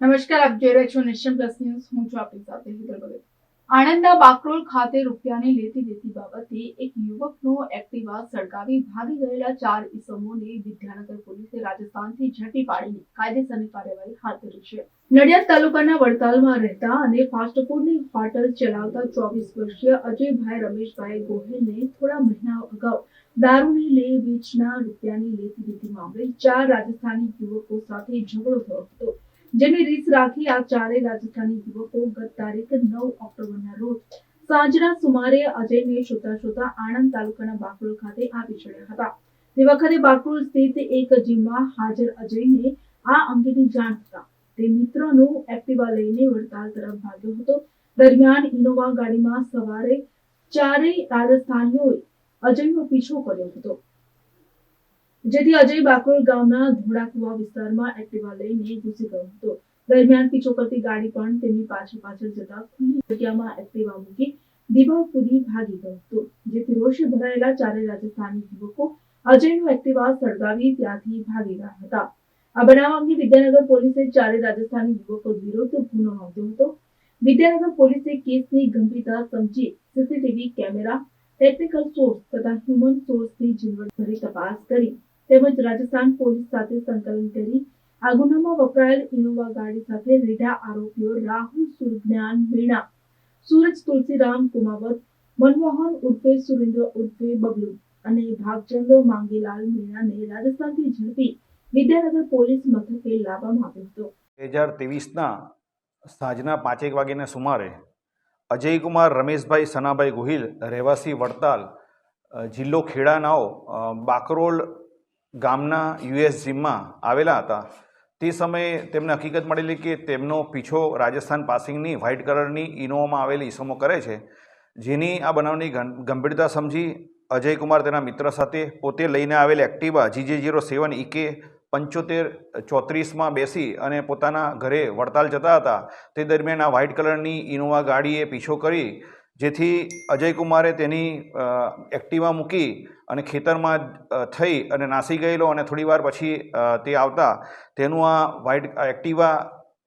નમસ્કાર, આપ જોઈ રહ્યા છો નેશન પ્લસ ન્યૂઝ. હું છું આપની સાથે હિતલ ભગત. આણંદના બાકરોલ ખાતે રૂપિયાની લેતી દેતી બાબતે એક યુવકનો એક્ટિવા સળગાવી ભાગી ગયેલા ચાર ઇસમોને વિદ્યાનગર પોલીસે રાજસ્થાનથી ઝડપી પાડીને કાયદેસરની કાર્યવાહી હાથ ધરી છે. નડિયાદ તાલુકાના વડતાલમાં રહેતા અને ફાસ્ટ ફૂડની હોટલ ચલાવતા ચોવીસ વર્ષીય અજયભાઈ રમેશભાઈ ગોહિલને થોડા મહિના અગાઉ દારૂની લે વેચના રૂપિયાની લેતી દેતી મામલે ચાર રાજસ્થાની યુવકો સાથે ઝઘડો થયો હતો. જેની રીત રાખી આ ચારેય રાજસ્થાની યુવકો ગત તારીખ નવ ઓક્ટોબરના રોજ સાંજના સુમારે અજયને શોધતા શોધતા આણંદ તાલુકાના બાકરોલ ખાતે આવી ચડ્યા હતા. તે વખતે બાકરોલ સ્થિત એક જીમમાં હાજર અજયને આ અંગેની જાણ થતા તે મિત્રોનું એક્ટિવા લઈને વડતાલ તરફ ભાગ્યો હતો. દરમિયાન ઇનોવા ગાડીમાં સવારે ચારેય રાજસ્થાનીઓએ અજયનો પીછો કર્યો હતો. જેથી અજય બાકરોલ ગામના ધોળાકુવા વિસ્તારમાં એક્ટિવા લઈને ઘૂસી ગયો હતો. દરમિયાન પીછો કરતી ગાડી પણ તેની પાછળ પાછળ જતા ખુલ્લી જગ્યામાં એક્ટિવા મૂકી દીવાલ કૂદી ભાગી ગયો હતો. જેથી રોષે ભરાયેલા ચારે રાજસ્થાની યુવકો અજયનું એક્ટિવા સળગાવી ત્યાંથી ભાગી ગયા હતા. આ બનાવ અંગે વિદ્યાનગર પોલીસે ચારે રાજસ્થાની યુવકો વિરુદ્ધ ગુનો નોંધ્યો હતો. વિદ્યાનગર પોલીસે કેસની ગંભીરતા સમજી સીસીટીવી કેમેરા, ટેકનિકલ સોર્સ તથા હ્યુમન સોર્સની ઝીણવટભરી તપાસ કરી તેમજ રાજસ્થાન પોલીસ સાથે સંકલન કરી આ ગુનામાં વપરાયેલ ઇનોવા ગાડી સાથે લીધા આરોપીઓ રાહુલ સુરજ્ઞાન મીણા, સુરજ તુલસીરામ કુમાવત, મનમોહન ઉર્ફે સુરેન્દ્ર ઉર્ફે બબલુ અને ભાગચંદ માંગીલાલ મીણાને રાજસ્થાનથી ઝડપી વિદ્યાનગર પોલીસ મથકે લાવવામાં આવ્યો હતો. બે હજાર ત્રેવીસના સાંજના પાંચેક વાગ્યાના સુમારે અજયકુમાર, રમેશભાઈ, સનાભાઈ ગોહિલ, રહેવાસી વડતાલ જિલ્લો ખેડાનાઓ બાકરોલ ગામના યુએસ જીમમાં આવેલા હતા. તે સમયે તેમને હકીકત મળેલી કે તેમનો પીછો રાજસ્થાન પાસિંગની વ્હાઇટ કલરની ઇનોવામાં આવેલી ઈસમો કરે છે, જેની આ બનાવની ગંભીરતા સમજી અજયકુમાર તેના મિત્ર સાથે પોતે લઈને આવેલ Activa GJ zero seven EK પંચોતેર ચોત્રીસમાં બેસી અને પોતાના ઘરે વડતાલ જતા હતા. તે દરમિયાન આ વ્હાઇટ કલરની ઇનોવા ગાડીએ પીછો કરી જેથી અજયકુમારે તેની એક્ટિવા મૂકી અને ખેતરમાં થઈ અને નાસી ગયેલો અને થોડીવાર પછી તે આવતા તેનું આ વ્હાઇટ એક્ટિવા,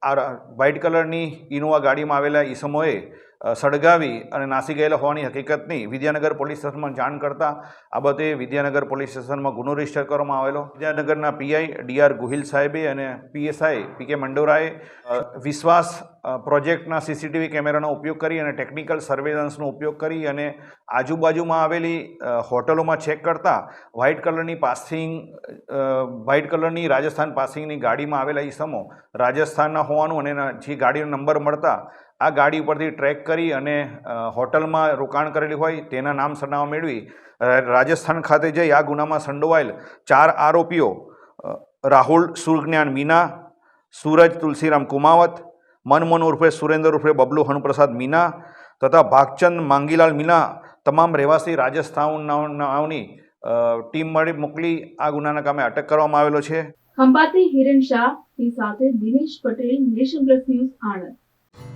આ વ્હાઇટ કલરની ઇનોવા ગાડીમાં આવેલા ઈસમોએ સળગાવી અને નાસી ગયેલા હોવાની હકીકતની વિદ્યાનગર પોલીસ સ્ટેશનમાં જાણ કરતા આ બાબતે વિદ્યાનગર પોલીસ સ્ટેશનમાં ગુનો રજિસ્ટર કરવામાં આવેલો. વિદ્યાનગરના પીઆઈ ડીઆર ગોહિલ સાહેબે અને પીએસઆઈ પીકે મંડોરાએ અ, વિશ્વાસ પ્રોજેક્ટના સીસીટીવી કેમેરાનો ઉપયોગ કરી અને ટેકનિકલ સર્વેલન્સનો ઉપયોગ કરી અને આજુબાજુમાં આવેલી હોટલોમાં ચેક કરતા વ્હાઇટ કલરની પાસિંગ વ્હાઇટ કલરની રાજસ્થાન પાસિંગની ગાડીમાં આવેલા ઈસમો રાજસ્થાનના હોવાનું અને જે ગાડીનો નંબર મળતા આ ગાડી ઉપરથી ટ્રેક કરી અને હોટલમાં રોકાણ કરેલી હોય, તેના નામ સરનામા મેળવી રાજસ્થાન ખાતે જઈ આ ગુનામાં સંડોવાયેલ ચાર આરોપીઓ રાહુલ, સુરજ્ઞાન મીના, સૂરજ તુલસીરામ કુમાવત, મનમોહન ઉર્ફે સુરેન્દ્ર ઉર્ફે બબલુ હનુપ્રસાદ મીના તથા ભાગચંદ માંગીલાલ મીના તમામ રહેવાસી રાજસ્થાનની ટીમ મળી મોકલી આ ગુનાના કામે અટક કરવામાં આવેલો છે. ખંભાતી હિરણ શાહ સાથે દિનેશ પટેલ, નેશન ન્યૂઝ, આણંદ.